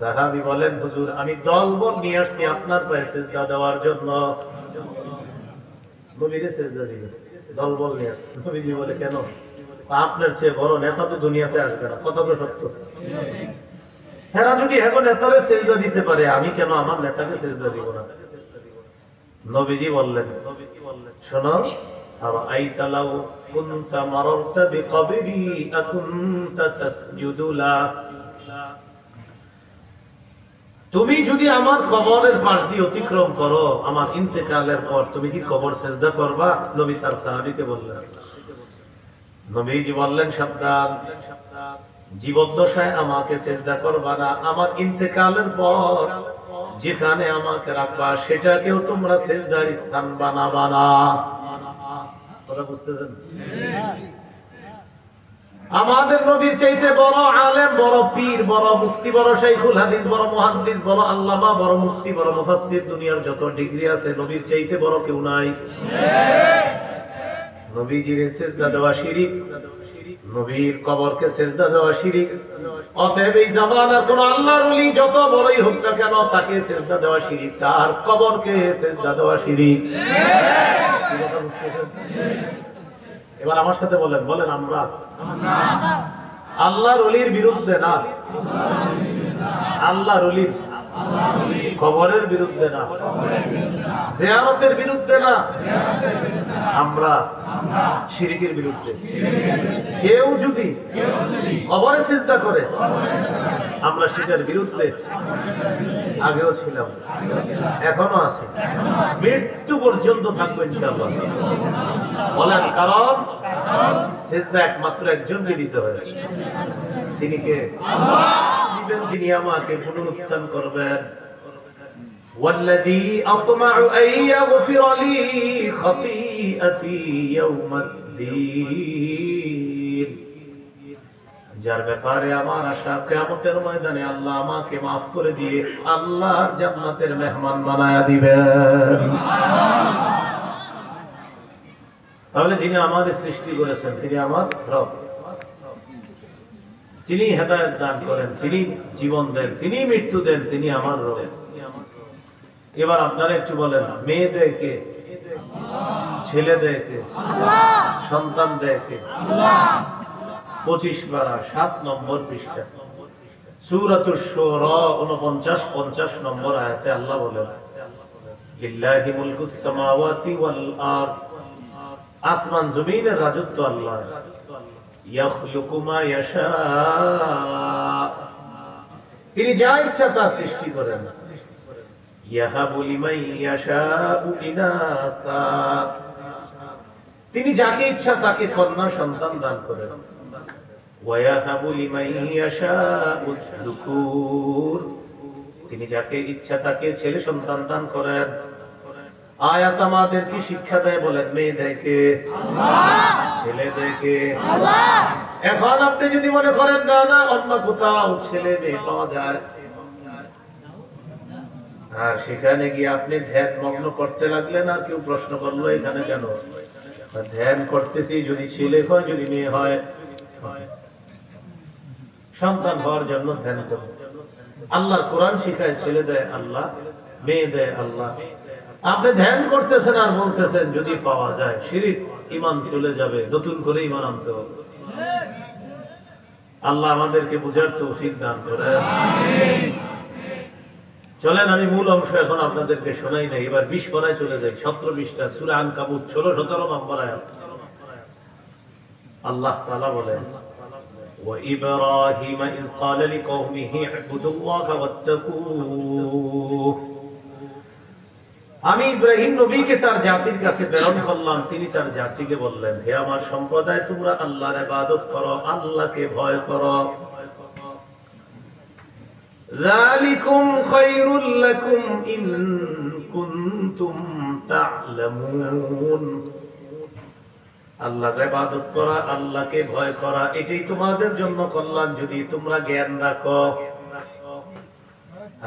সাহাবি বলেন, হুজুর, আমি দলবন নিয়ে আসছি আপনার পায়ে সেজদা দেওয়ার জন্য। নবীরে সেজদা দিল দলবল নিয়ে আসছি। নবীজি বলে, কেন? আপনার চেয়ে বড় নেতা তো দুনিয়াতে আসবে না। কথা তো সত্য। হেরা যদি এখন নেতারে সেজদা দিতে পারে, আমি কেন আমার নেতাকে সেজদা দিব না? নবীজি বললেন নবীজি বললেন শোনো আইতালাও كنت مررت بقبري أكنت تسجد له তুমি যদি আমার কবরের পাশ দিয়ে অতিক্রম করো আমার ইন্তেকালের পর তুমি কি কবর সেজদা করবা নবী তার সাহাবীকে বললেন নবীজি বললেন সাবধান জীবদ্দশায় আমাকে সেজদা করবা না আমার ইন্তেকালের পর যেখানে আমাকে রাখবা সেটাকেও তোমরা সেজদার স্থান বানাবা না বুঝতেছেন? আমাদের নবীর চাইতে বড় আলেম, বড় পীর, বড় মুফতি, বড় শাইখুল হাদিস, বড় মুহাদ্দিস, বড় আল্লামা, বড় মুফতি, বড় মুফাসসির দুনিয়ার যত ডিগ্রি আছে, নবীর চাইতে বড় কেউ নাই। নবীজির সেজদা দেওয়া শিরিক, নবীর কবরকে সেজদা দেওয়া শিরিক। অতএব এই জামানার কোন আল্লাহর ওলি যত বড়ই হোক না কেন, তাকে সেজদা দেওয়া শিরিক, তার কবরকে সেজদা দেওয়া শিরিক। কি কথা বুঝতেছেন? এবার আমার সাথে বলেন বলেন আমরা। আল্লাহর অলির বিরুদ্ধে না। আল্লাহর অলির খবরের বিরুদ্ধে না। জিয়ারতের বিরুদ্ধে না। আমরা শিরিকের বিরুদ্ধে। কেউ যদি কবরে চিন্তা করে আমরা সেটার বিরুদ্ধে আগেও ছিলাম এখনো আছি মৃত্যু পর্যন্ত থাকবো ইনশাআল্লাহ বলেন কারণ সেজদা একমাত্র একজনকে দিতে হয় তিনি কে দিবেন যিনি আমাকে পুনরুত্থান করবেন والذي أطمع أن يغفر لي خطيئتي يوم الدين যার ব্যাপারে আমার আশা কেয়ামতের ময়দানে আল্লাহ আমাকে মাফ করে দিয়ে আল্লাহ জান্নাতের মেহমান বানায়া দিবেন। তাহলে যিনি আমাদের সৃষ্টি করেছেন তিনি আমার রব। তিনি হেদায়ত দান করেন তিনি জীবন দেন তিনি মৃত্যু দেন তিনি আমার রব। এবার আপনারা একটু বলেন মেয়ে দেয় কে ছেলে পঁচিশ বারা সাত নম্বর পৃষ্ঠা। সুরাতুর উনপঞ্চাশ পঞ্চাশ নম্বর আয়াতে আল্লাহ বলেন তিনি যা ইচ্ছা তা সৃষ্টি করেন। তিনি যাকে ইচ্ছা তাকে কন্যা সন্তান দান করেন। তিনি যাকে ইচ্ছা, তাকে ছেলে সন্তান দান করেন। আয়াত আমাদেরকে শিক্ষা দেয় বলেন মেয়ে দেখে ছেলে দেখে এখন আপনি যদি মনে করেন, না না, অন্য কোথাও ছেলে মেয়ে পাওয়া যায়। আর সেখানে গিয়ে আপনি ধ্যান মগ্ন করতে লাগলেন আর কেউ প্রশ্ন করল, এখানে কেন? ধ্যান করতেছি, যদি ছেলে হয়, যদি মেয়ে হয়। সন্তান হওয়ার জন্য ধ্যান করুন আল্লাহ কোরআন শিখায়, ছেলে দেয় আল্লাহ, মেয়ে দেয় আল্লাহ। আপনি ধ্যান করতেছেন আর বলতেছেন, যদি পাওয়া যায়, শিরিক ইমান চলে যাবে, নতুন করে ইমান আনতে হবে। আল্লাহ আমাদেরকে বুঝার তৌফিক দান করে চলেন, আমি মূল অংশ এখন আপনাদেরকে শোনাই নাই। এবার বিশ পড়ায় চলে যাই। সতেরো বিশটা, সুরে আন কাবুত ষোলো, সতেরো নম্বর আয়াত। আল্লাহ তালা বলেন وإبراهيم إذ قال لقومه اعبدوا الله واتقوه আমি ইব্রাহিম নবীকে তার জাতির কাছে প্রেরণ করলাম তিনি তার জাতিকে বললেন হে আমার সম্প্রদায় তোমরা আল্লাহর ইবাদত করো আল্লাহকে ভয় করো ذلكم خير لكم إن كنتم تعلمون আল্লাহর ইবাদত করা, আল্লাহকে ভয় করা, এটাই তোমাদের জন্য কল্যাণ যদি তোমরা জ্ঞান রাখো।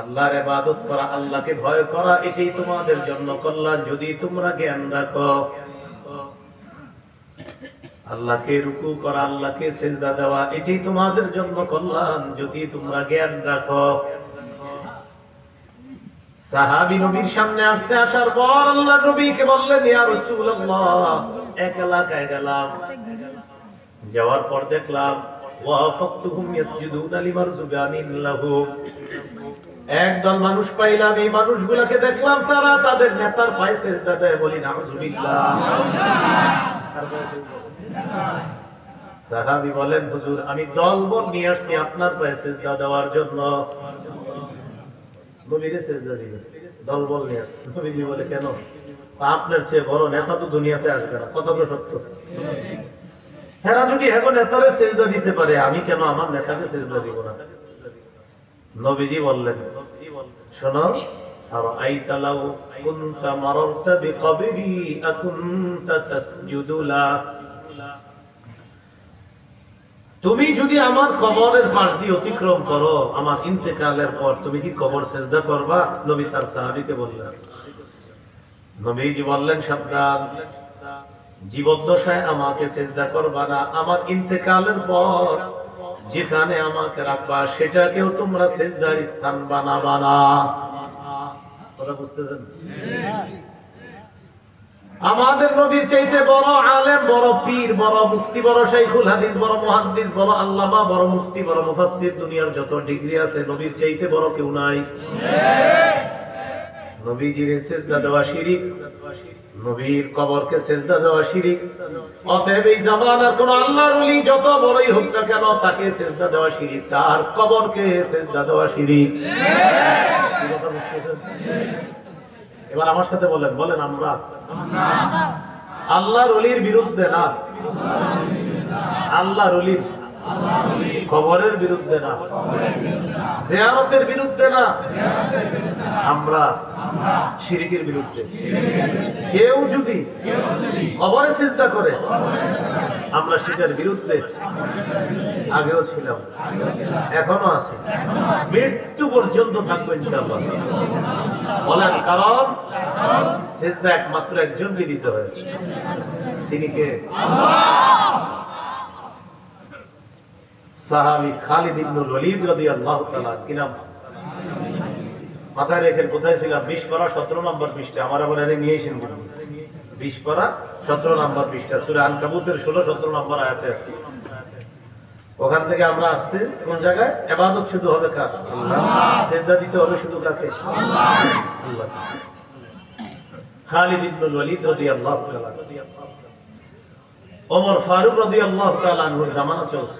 আল্লাহর ইবাদত করা, আল্লাহকে ভয় করা, এটাই তোমাদের জন্য কল্যাণ যদি তোমরা জ্ঞান রাখো। আল্লাহকে রুকু করা, আল্লাহকে সেজদা দেওয়া, এটাই তোমাদের জন্য কল্যাণ যদি তোমরা জ্ঞান রাখো। সাহাবি নবীর সামনে আসছে আসার পর আল্লাহ নবীকে বললেন, ইয়া রাসূলুল্লাহ এক এলাকায় গেলাম। যাওয়ার পর দেখলাম একদল মানুষ পাইলাম, এই মানুষগুলোকে দেখলাম, তারা তাদের নেতার সেজদা দেয়, বলি সাহাবী বলেন, হুজুর, আমি দলবল নিয়ে আসছি আপনার পায়ে দেওয়ার জন্য। দলবল নিয়ে আসছে। বলে, কেন? আপনার চেয়ে বড় নেতা তো দুনিয়াতে আসবে না, কথা তো সত্য। হেরা যদি এখন নেতারে সেজদা দিতে পারে, আমি কেন আমার নেতাকে সেজদা দিব না? নবীজি বললেন, শোনো তুমি যদি আমার কবরের পাশ দিয়ে অতিক্রম করো, আমার ইন্তেকালের পর তুমি কি কবর সেজদা করবা? নবী তার সাহাবীকে বললেন। নবীজি বললেন, সাবধান। জীবদ্দশায় আমাকে সেজদা করবা না। আমার ইন্তেকালের পর যেখানে আমাকে রাখবা, সেটাকেও তোমরা সেজদার স্থান বানাবা না। আমাদের নবীর চাইতে বড় আলেম, বড় পীর, বড় মুফতি, বড় শাইখুল হাদিস, বড় মুহাদ্দিস, বড় আল্লামা, বড় মুফতি, বড় মুফাসসির, দুনিয়ার যত ডিগ্রি আছে, নবীর চাইতে বড় কেউ নাই। নবীজির সেজদা দেওয়া শিরিক, নবীর কবরকে সেজদা দেওয়া শিরিক। অতএব এই জামানার কোন আল্লাহর ওলি যত বড়ই হোক না কেন তাকে সেজদা দেওয়া শিরিক, তার কবরকে সেজদা দেওয়া শিরিক? এবার আমার সাথে বলেন বলেন আমরা। আল্লাহর অলির বিরুদ্ধে না? আল্লাহর অলির খবরের বিরুদ্ধে না। জিয়ারতের বিরুদ্ধে না। আমরা শিরিকের বিরুদ্ধে। কেউ যদি খবরে চিন্তা করে, আমরা সেটার বিরুদ্ধে আগেও ছিলাম, এখনও আছি। মৃত্যু পর্যন্ত থাকব ইনশাআল্লাহ। বলেন কারণ, সেজদা একমাত্র একজনকে দিতে হয়েছে। তিনি কে? সাহাবী খালিদ ইবনুল ওয়ালিদ রাদিয়াল্লাহু তাআলা কি নাম মাথায় রেখে কোথায় ছিলাম? বিশ পারা সতেরো নম্বর পৃষ্ঠা। আমার আবার এনে নিয়ে এসেন বিশ পারা সতেরো নম্বর পৃষ্ঠা। সুরে আনকাবুতের ষোলো সতেরো নম্বর আয়াতে আছে ওখান থেকে আমরা আসতে কোন জায়গায়? এবাদত শুধু হবে কার? সেজদা দিতে হবে শুধু কাকে? আল্লাহ। খালিদ ইবনুল ওয়ালিদ রাদিয়াল্লাহু তাআলা ওমর ফারুক রাদিয়াল্লাহু তাআলা আনহুর জামানা চলছে।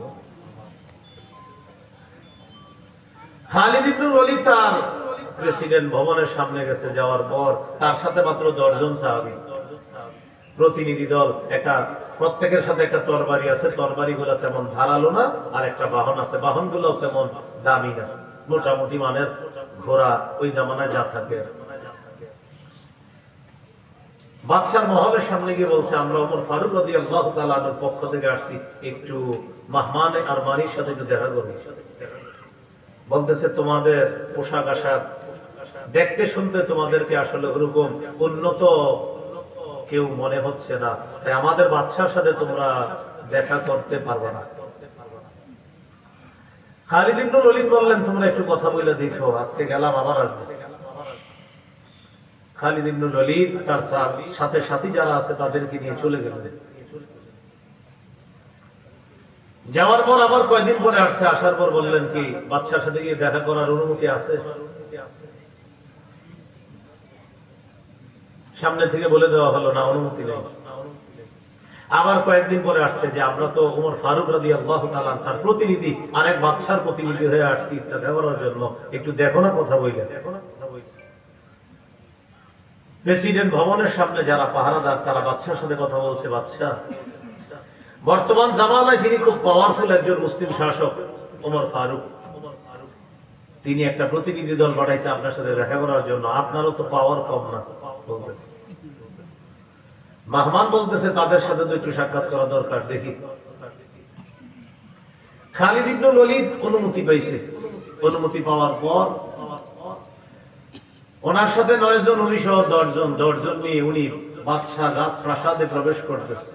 খালিদ ইবনুল ওয়ালিদ তার প্রেসিডেন্ট ভবনের সামনে গেছে যাওয়ার পর তার সাথে মাত্র দশজন সাহাবী। প্রতিনিধি দল, একটা প্রত্যেকের সাথে একটা তরবারি আছে তরবারি গুলো তেমন ধারালো না, আর একটা বাহন আছে। বাহনগুলো তেমন দামি না। মোটামুটি মানের ঘোড়া ওই জামানায় যা থাকে। বাদশার মহলের সামনে গিয়ে বলছে, আমরা ওমর ফারুক রাদি আল্লাহ তালানোর পক্ষ থেকে আসছি। একটু মাহমান আর মানির সাথে একটু দেখা করবি বলতেছে, তোমাদের পোশাক আশাক দেখতে শুনতে তোমাদেরকে আসলে ওরকম উন্নত কেউ মনে হচ্ছে না। তাই আমাদের বাচ্চার সাথে তোমরা দেখা করতে পারবে না। খালিদ ওয়ালিদ বললেন, তোমরা একটু কথা বলে দেখো, আজকে গেলাম আবার আসব। খালিদ ইবনুল তার সাথে সাথী যারা আছে তাদেরকে নিয়ে চলে গেলেন। যাওয়ার পর আবার কয়দিন পরে আসছে, আসার পর বললেন কি বাচ্চার সাথে গিয়ে দেখা করার অনুমতি আছে? সামনে থেকে বলে দেওয়া হলো, না, অনুমতি নেই। আবার কয়েকদিন পরে আসছে যে আমরা তো উমর ফারুক রাদি আল্লাহ তার প্রতিনিধি, আরেক বাচ্চার প্রতিনিধি হয়ে আসছি ইত্যাদি করার জন্য। একটু দেখো না কথা বইলে। প্রেসিডেন্ট ভবনের সামনে যারা পাহারাদার, তারা বাচ্চার সাথে কথা বলছে বাচ্চা বর্তমান জামানায় যিনি খুব পাওয়ারফুল একজন মুসলিম শাসক, ওমর ফারুক। তিনি একটা প্রতিনিধি দল পাঠাইছে আপনার সাথে দেখা করার জন্য। আপনারও তো পাওয়ার কম না মাহমান বলতেছে, তাদের সাথে তো একটু সাক্ষাৎ করা দরকার, দেখি। খালিদ ইবনুল ওয়ালিদ অনুমতি পাইছে। অনুমতি পাওয়ার পর ওনার সাথে নয় জন উনি সহ দশজন দশজন নিয়ে উনি বাদশাহ গাছ প্রাসাদে প্রবেশ করতেছে।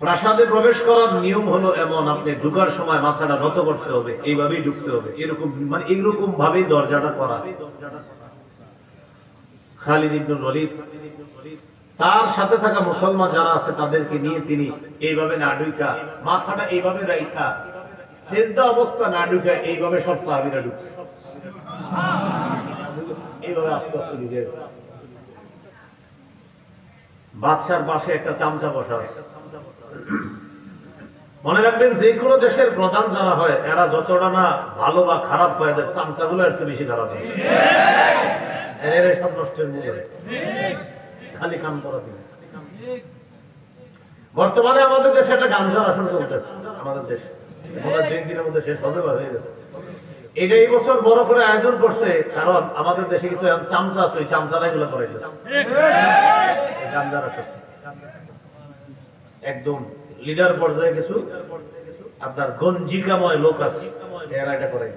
প্রাসাদে প্রবেশ করার নিয়ম হলো এমন, আপনি ঢুকার সময় মাথাটা নত করতে হবে, এইভাবেই ঢুকতে হবে এরকম মানে এইরকম ভাবেই দরজাটা করা খালিদ ইবনুল ওয়ালিদ, তার সাথে থাকা মুসলমান যারা আছে, তাদেরকে নিয়ে তিনি এইভাবে না ঢুকা মাথাটা এইভাবে রাইখা, সেজদা অবস্থা না ঢুকা এইভাবে সব সাহাবীরা ঢুকছে এইভাবে আস্তে আস্তে গেছে। বাদশার পাশে একটা চামচা বসা আছে। মনে রাখবেন, যে কোনো দেশের প্রধান যারা হয়, এরা যতটা না ভালো বা খারাপ হয়, এদের চামচাগুলো এর বেশি খারাপ হয়। সব খালি কাম করা বর্তমানে আমাদের দেশে একটা গামছার আসন চলতেছে, আমাদের দেশে। দুই দিনের মধ্যে শেষ হবে বা হয়ে গেছে। এটা এই বছর বড় করে আয়োজন করছে, কারণ আমাদের দেশে কিছু চামচা আছে, ওই চামচারা এগুলো করে একদম লিডার পর্যায়ে কিছু, আপনার গঞ্জিকাময় লোক আছে, এরা এটা করে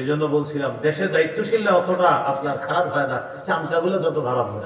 এই জন্য বলছিলাম, দেশের দায়িত্বশীলরা অতটা আপনার খারাপ হয় না, চামচাগুলো যত খারাপ হয়